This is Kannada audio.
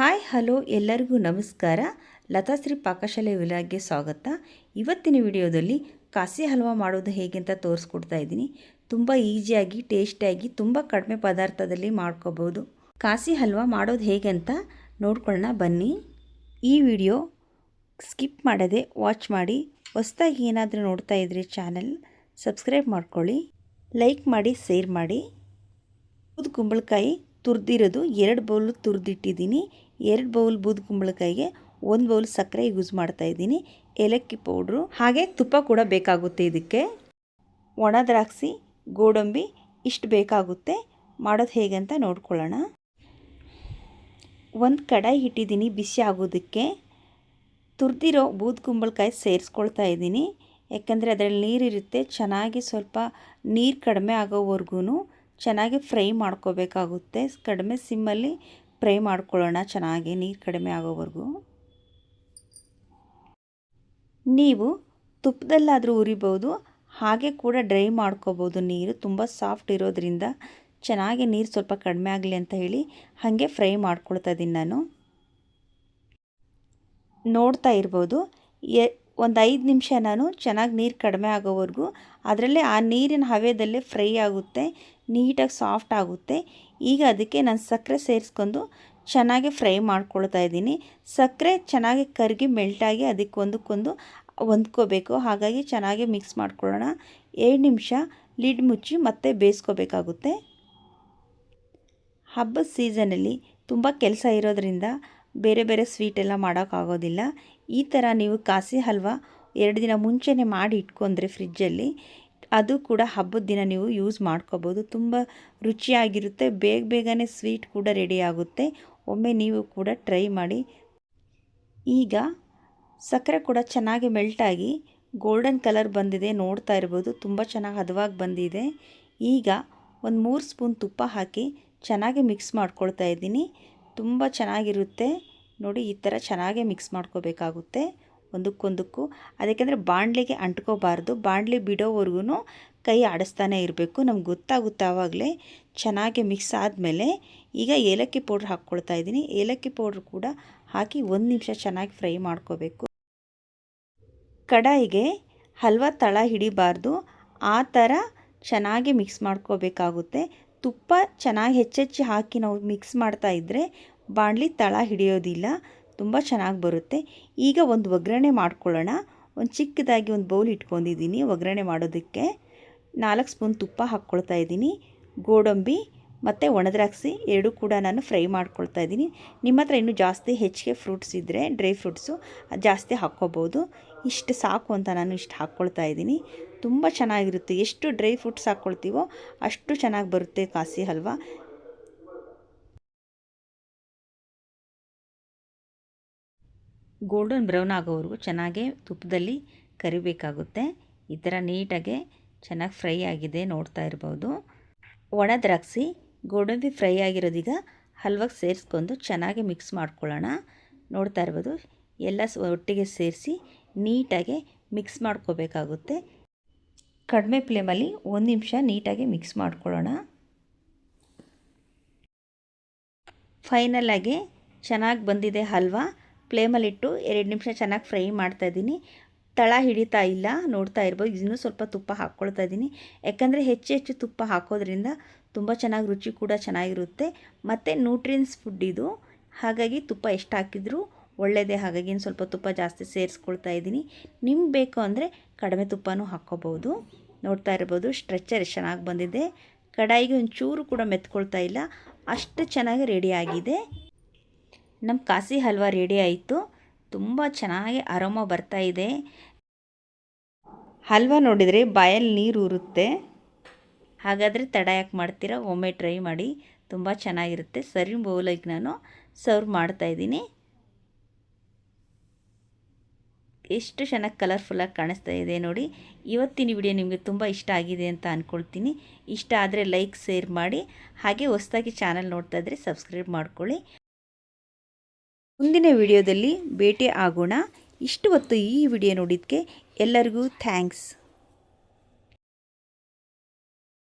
ಹಾಯ್, ಹಲೋ ಎಲ್ಲರಿಗೂ ನಮಸ್ಕಾರ. ಲತಾಶ್ರೀ ಪಾಕಶಾಲೆ ವಿಲಾಗ್ಗೆ ಸ್ವಾಗತ. ಇವತ್ತಿನ ವಿಡಿಯೋದಲ್ಲಿ ಕಾಸಿ ಹಲ್ವಾ ಮಾಡೋದು ಹೇಗೆ ಅಂತ ತೋರಿಸ್ಕೊಡ್ತಾ ಇದ್ದೀನಿ. ತುಂಬ ಈಸಿಯಾಗಿ, ಟೇಸ್ಟಿಯಾಗಿ, ತುಂಬ ಕಡಿಮೆ ಪದಾರ್ಥದಲ್ಲಿ ಮಾಡ್ಕೋಬೋದು. ಕಾಸಿ ಹಲ್ವಾ ಮಾಡೋದು ಹೇಗೆ ಅಂತ ನೋಡ್ಕೊಳ್ಳೋಣ, ಬನ್ನಿ. ಈ ವಿಡಿಯೋ ಸ್ಕಿಪ್ ಮಾಡದೆ ವಾಚ್ ಮಾಡಿ. ಹೊಸ್ದಾಗಿ ಏನಾದರೂ ನೋಡ್ತಾ ಇದ್ರಿ ಚಾನಲ್ ಸಬ್ಸ್ಕ್ರೈಬ್ ಮಾಡ್ಕೊಳ್ಳಿ. ಲೈಕ್ ಮಾಡಿ, ಶೇರ್ ಮಾಡಿ. ಕುಂಬಳಕಾಯಿ ತುರಿದಿರೋದು ಎರಡು ಬೌಲ್ ತುರಿದಿಟ್ಟಿದ್ದೀನಿ. ಎರಡು ಬೌಲ್ ಬೂದು ಕುಂಬಳಕಾಯಿಗೆ ಒಂದು ಬೌಲ್ ಸಕ್ಕರೆ ಯೂಸ್ ಮಾಡ್ತಾಯಿದ್ದೀನಿ. ಏಲಕ್ಕಿ ಪೌಡ್ರು, ಹಾಗೆ ತುಪ್ಪ ಕೂಡ ಬೇಕಾಗುತ್ತೆ ಇದಕ್ಕೆ. ಒಣ ದ್ರಾಕ್ಷಿ, ಗೋಡಂಬಿ ಇಷ್ಟು ಬೇಕಾಗುತ್ತೆ. ಮಾಡೋದು ಹೇಗೆ ಅಂತ ನೋಡ್ಕೊಳ್ಳೋಣ. ಒಂದು ಕಡಾಯಿ ಇಟ್ಟಿದ್ದೀನಿ ಬಿಸಿ ಆಗೋದಕ್ಕೆ. ತುರಿದಿರೋ ಬೂದು ಕುಂಬಳಕಾಯಿ ಸೇರಿಸ್ಕೊಳ್ತಾ ಇದ್ದೀನಿ. ಯಾಕಂದರೆ ಅದರಲ್ಲಿ ನೀರಿರುತ್ತೆ, ಚೆನ್ನಾಗಿ ಸ್ವಲ್ಪ ನೀರು ಕಡಿಮೆ ಆಗೋವರೆಗೂ ಚೆನ್ನಾಗಿ ಫ್ರೈ ಮಾಡ್ಕೋಬೇಕಾಗುತ್ತೆ. ಕಡಿಮೆ ಸಿಮ್ಮಲ್ಲಿ ಫ್ರೈ ಮಾಡ್ಕೊಳ್ಳೋಣ. ಚೆನ್ನಾಗಿ ನೀರು ಕಡಿಮೆ ಆಗೋವರೆಗೂ. ನೀವು ತುಪ್ಪದಲ್ಲಾದರೂ ಉರಿಬೋದು. ಹಾಗೆ ಕೂಡ ಡ್ರೈ ಮಾಡ್ಕೋಬೋದು. ನೀರು ತುಂಬ ಸಾಫ್ಟ್ ಇರೋದ್ರಿಂದ ಚೆನ್ನಾಗಿ ನೀರು ಸ್ವಲ್ಪ ಕಡಿಮೆ ಆಗಲಿ ಅಂತ ಹೇಳಿ ಹಾಗೆ ಫ್ರೈ ಮಾಡ್ಕೊಳ್ತಾ ಇದ್ದೀನಿ ನಾನು. ನೋಡ್ತಾ ಇರ್ಬೋದು. ಒಂದು ಐದು ನಿಮಿಷ ನಾನು ಚೆನ್ನಾಗಿ ನೀರು ಕಡಿಮೆ ಆಗೋವರೆಗೂ ಅದರಲ್ಲೇ ಆ ನೀರಿನ ಹವೆದಲ್ಲೇ ಫ್ರೈ ಆಗುತ್ತೆ, ನೀಟಾಗಿ ಸಾಫ್ಟ್ ಆಗುತ್ತೆ. ಈಗ ಅದಕ್ಕೆ ನಾನು ಸಕ್ಕರೆ ಸೇರಿಸ್ಕೊಂಡು ಚೆನ್ನಾಗಿ ಫ್ರೈ ಮಾಡ್ಕೊಳ್ತಾ ಇದ್ದೀನಿ. ಸಕ್ಕರೆ ಚೆನ್ನಾಗಿ ಕರಗಿ ಮೆಲ್ಟಾಗಿ ಅದಕ್ಕೆ ಒಂದಕ್ಕೊಂದು ಹೊಂದ್ಕೋಬೇಕು. ಹಾಗಾಗಿ ಚೆನ್ನಾಗಿ ಮಿಕ್ಸ್ ಮಾಡ್ಕೊಳ್ಳೋಣ. ಎರಡು ನಿಮಿಷ ಲಿಡ್ ಮುಚ್ಚಿ ಮತ್ತೆ ಬೇಯಿಸ್ಕೋಬೇಕಾಗುತ್ತೆ. ಹಬ್ಬದ ಸೀಸನಲ್ಲಿ ತುಂಬ ಕೆಲಸ ಇರೋದರಿಂದ ಬೇರೆ ಬೇರೆ ಸ್ವೀಟೆಲ್ಲ ಮಾಡೋಕ್ಕಾಗೋದಿಲ್ಲ. ಈ ಥರ ನೀವು ಕಾಸಿ ಹಲ್ವಾ ಎರಡು ದಿನ ಮುಂಚೆನೇ ಮಾಡಿ ಇಟ್ಕೊಂಡ್ರೆ ಫ್ರಿಜ್ಜಲ್ಲಿ, ಅದು ಕೂಡ ಹಬ್ಬದ ದಿನ ನೀವು ಯೂಸ್ ಮಾಡ್ಕೋಬೋದು. ತುಂಬ ರುಚಿಯಾಗಿರುತ್ತೆ, ಬೇಗ ಬೇಗನೆ ಸ್ವೀಟ್ ಕೂಡ ರೆಡಿ ಆಗುತ್ತೆ. ಒಮ್ಮೆ ನೀವು ಕೂಡ ಟ್ರೈ ಮಾಡಿ. ಈಗ ಸಕ್ಕರೆ ಕೂಡ ಚೆನ್ನಾಗಿ ಮೆಲ್ಟಾಗಿ ಗೋಲ್ಡನ್ ಕಲರ್ ಬಂದಿದೆ, ನೋಡ್ತಾ ಇರ್ಬೋದು. ತುಂಬ ಚೆನ್ನಾಗಿ ಹದವಾಗಿ ಬಂದಿದೆ. ಈಗ ಒಂದು ಮೂರು ಸ್ಪೂನ್ ತುಪ್ಪ ಹಾಕಿ ಚೆನ್ನಾಗಿ ಮಿಕ್ಸ್ ಮಾಡ್ಕೊಳ್ತಾ ಇದ್ದೀನಿ. ತುಂಬ ಚೆನ್ನಾಗಿರುತ್ತೆ. ನೋಡಿ ಈ ಥರ ಚೆನ್ನಾಗೇ ಮಿಕ್ಸ್ ಮಾಡ್ಕೋಬೇಕಾಗುತ್ತೆ. ಒಂದಕ್ಕೊಂದಕ್ಕೂ. ಅದಕ್ಕೆಂದರೆ ಬಾಣಲೆಗೆ ಅಂಟ್ಕೋಬಾರ್ದು. ಬಾಣಲೆ ಬಿಡೋವರೆಗೂ ಕೈ ಆಡಿಸ್ತಾನೆ ಇರಬೇಕು. ನಮ್ಗೆ ಗೊತ್ತಾಗುತ್ತೆ ಆವಾಗಲೇ. ಚೆನ್ನಾಗಿ ಮಿಕ್ಸ್ ಆದಮೇಲೆ ಈಗ ಏಲಕ್ಕಿ ಪೌಡ್ರ್ ಹಾಕ್ಕೊಳ್ತಾ ಇದ್ದೀನಿ. ಏಲಕ್ಕಿ ಪೌಡ್ರ್ ಕೂಡ ಹಾಕಿ ಒಂದು ನಿಮಿಷ ಚೆನ್ನಾಗಿ ಫ್ರೈ ಮಾಡ್ಕೋಬೇಕು. ಕಡಾಯಿಗೆ ಹಲ್ವ ತಳ ಹಿಡಿಬಾರ್ದು. ಆ ಥರ ಚೆನ್ನಾಗಿ ಮಿಕ್ಸ್ ಮಾಡ್ಕೋಬೇಕಾಗುತ್ತೆ. ತುಪ್ಪ ಚೆನ್ನಾಗಿ ಹೆಚ್ಚೆಚ್ಚಿ ಹಾಕಿ ನಾವು ಮಿಕ್ಸ್ ಮಾಡ್ತಾ ಇದ್ದರೆ ಬಾಣಲಿ ತಳ ಹಿಡಿಯೋದಿಲ್ಲ, ತುಂಬ ಚೆನ್ನಾಗಿ ಬರುತ್ತೆ. ಈಗ ಒಂದು ಒಗ್ಗರಣೆ ಮಾಡ್ಕೊಳ್ಳೋಣ. ಒಂದು ಚಿಕ್ಕದಾಗಿ ಒಂದು ಬೌಲ್ ಇಟ್ಕೊಂಡಿದ್ದೀನಿ ಒಗ್ಗರಣೆ ಮಾಡೋದಕ್ಕೆ. ನಾಲ್ಕು ಸ್ಪೂನ್ ತುಪ್ಪ ಹಾಕ್ಕೊಳ್ತಾ ಇದ್ದೀನಿ. ಗೋಡಂಬಿ ಮತ್ತು ಒಣದ್ರಾಕ್ಷಿ ಎರಡೂ ಕೂಡ ನಾನು ಫ್ರೈ ಮಾಡ್ಕೊಳ್ತಾ ಇದ್ದೀನಿ. ನಿಮ್ಮ ಹತ್ರ ಇನ್ನೂ ಜಾಸ್ತಿ ಹೆಚ್ಚಿಗೆ ಫ್ರೂಟ್ಸ್ ಇದ್ದರೆ ಡ್ರೈ ಫ್ರೂಟ್ಸು ಜಾಸ್ತಿ ಹಾಕ್ಕೋಬೋದು. ಇಷ್ಟು ಸಾಕು ಅಂತ ನಾನು ಇಷ್ಟು ಹಾಕ್ಕೊಳ್ತಾ ಇದ್ದೀನಿ. ತುಂಬ ಚೆನ್ನಾಗಿರುತ್ತೆ. ಎಷ್ಟು ಡ್ರೈ ಫ್ರೂಟ್ಸ್ ಹಾಕ್ಕೊಳ್ತೀವೋ ಅಷ್ಟು ಚೆನ್ನಾಗಿ ಬರುತ್ತೆ ಕಾಸಿ ಹಲ್ವಾ. ಗೋಲ್ಡನ್ ಬ್ರೌನ್ ಆಗೋವರೆಗೂ ಚೆನ್ನಾಗೇ ತುಪ್ಪದಲ್ಲಿ ಕರಿಬೇಕಾಗುತ್ತೆ. ಈ ಥರ ನೀಟಾಗೆ ಚೆನ್ನಾಗಿ ಫ್ರೈ ಆಗಿದೆ ನೋಡ್ತಾ ಇರ್ಬೋದು. ಒಣ ದ್ರಾಕ್ಷಿ ಗೋಡಂಬಿ ಫ್ರೈ ಆಗಿರೋದೀಗ ಹಲ್ವಾಗಿ ಸೇರಿಸ್ಕೊಂಡು ಚೆನ್ನಾಗಿ ಮಿಕ್ಸ್ ಮಾಡ್ಕೊಳ್ಳೋಣ. ನೋಡ್ತಾ ಇರ್ಬೋದು, ಎಲ್ಲ ಒಟ್ಟಿಗೆ ಸೇರಿಸಿ ನೀಟಾಗಿ ಮಿಕ್ಸ್ ಮಾಡ್ಕೋಬೇಕಾಗುತ್ತೆ. ಕಡಿಮೆ ಫ್ಲೇಮಲ್ಲಿ ಒಂದು ನಿಮಿಷ ನೀಟಾಗಿ ಮಿಕ್ಸ್ ಮಾಡ್ಕೊಳ್ಳೋಣ. ಫೈನಲಾಗಿ ಚೆನ್ನಾಗಿ ಬಂದಿದೆ ಹಲ್ವಾ. ಫ್ಲೇಮಲ್ಲಿಟ್ಟು ಎರಡು ನಿಮಿಷ ಚೆನ್ನಾಗಿ ಫ್ರೈ ಮಾಡ್ತಾಯಿದ್ದೀನಿ ತಳ ಹಿಡಿತಾ ಇಲ್ಲ, ನೋಡ್ತಾ ಇರ್ಬೋದು. ಇನ್ನೂ ಸ್ವಲ್ಪ ತುಪ್ಪ ಹಾಕ್ಕೊಳ್ತಾ ಇದ್ದೀನಿ. ಯಾಕಂದರೆ ಹೆಚ್ಚು ಹೆಚ್ಚು ತುಪ್ಪ ಹಾಕೋದ್ರಿಂದ ತುಂಬ ಚೆನ್ನಾಗಿ ರುಚಿ ಕೂಡ ಚೆನ್ನಾಗಿರುತ್ತೆ. ಮತ್ತು ನ್ಯೂಟ್ರಿಯನ್ಸ್ ಫುಡ್ ಇದು. ಹಾಗಾಗಿ ತುಪ್ಪ ಎಷ್ಟು ಹಾಕಿದರೂ ಒಳ್ಳೆಯದೇ ಹಾಗಾಗಿ ಸ್ವಲ್ಪ ತುಪ್ಪ ಜಾಸ್ತಿ ಸೇರಿಸ್ಕೊಳ್ತಾ ಇದ್ದೀನಿ. ನಿಮ್ಗೆ ಬೇಕು ಅಂದರೆ ಕಡಿಮೆ ತುಪ್ಪನೂ ಹಾಕ್ಕೋಬೋದು. ನೋಡ್ತಾ ಇರ್ಬೋದು ಸ್ಟ್ರೆಚ್ಚರ್ ಚೆನ್ನಾಗಿ ಬಂದಿದೆ. ಕಡಾಯಿಗೆ ಒಂಚೂರು ಕೂಡ ಮೆತ್ಕೊಳ್ತಾ ಇಲ್ಲ. ಅಷ್ಟು ಚೆನ್ನಾಗಿ ರೆಡಿಯಾಗಿದೆ ನಮ್ಮ ಕಾಸಿ ಹಲ್ವಾ ರೆಡಿ ಆಯಿತು. ತುಂಬ ಚೆನ್ನಾಗಿ ಅರೋಮ ಬರ್ತಾ ಇದೆ. ಹಲ್ವಾ ನೋಡಿದರೆ ಬಾಯಲ್ಲಿ ನೀರು ಉರುತ್ತೆ. ಹಾಗಾದರೆ ತಡ ಯಾಕೆ ಮಾಡ್ತೀರಾ? ಒಮ್ಮೆ ಟ್ರೈ ಮಾಡಿ. ತುಂಬ ಚೆನ್ನಾಗಿರುತ್ತೆ. ಸರಿ ಬೌಲಿಗೆ ನಾನು ಸರ್ವ್ ಮಾಡ್ತಾಯಿದ್ದೀನಿ ಎಷ್ಟು ಚೆನ್ನಾಗಿ ಕಲರ್ಫುಲ್ಲಾಗಿ ಕಾಣಿಸ್ತಾ ಇದೆ ನೋಡಿ. ಇವತ್ತಿನ ವಿಡಿಯೋ ನಿಮಗೆ ತುಂಬ ಇಷ್ಟ ಆಗಿದೆ ಅಂತ ಅಂದ್ಕೊಳ್ತೀನಿ ಇಷ್ಟ ಆದರೆ ಲೈಕ್ ಶೇರ್ ಮಾಡಿ. ಹಾಗೆ ಹೊಸದಾಗಿ ಚಾನಲ್ ನೋಡ್ತಾ ಇದ್ದರೆ ಸಬ್ಸ್ಕ್ರೈಬ್ ಮಾಡ್ಕೊಳ್ಳಿ. ಮುಂದಿನ ವಿಡಿಯೋದಲ್ಲಿ ಭೇಟಿ ಆಗೋಣ. ಇಷ್ಟು ಹೊತ್ತು ಈ ವಿಡಿಯೋ ನೋಡಿದ್ದಕ್ಕೆ ಎಲ್ಲರಿಗೂ ಥ್ಯಾಂಕ್ಸ್.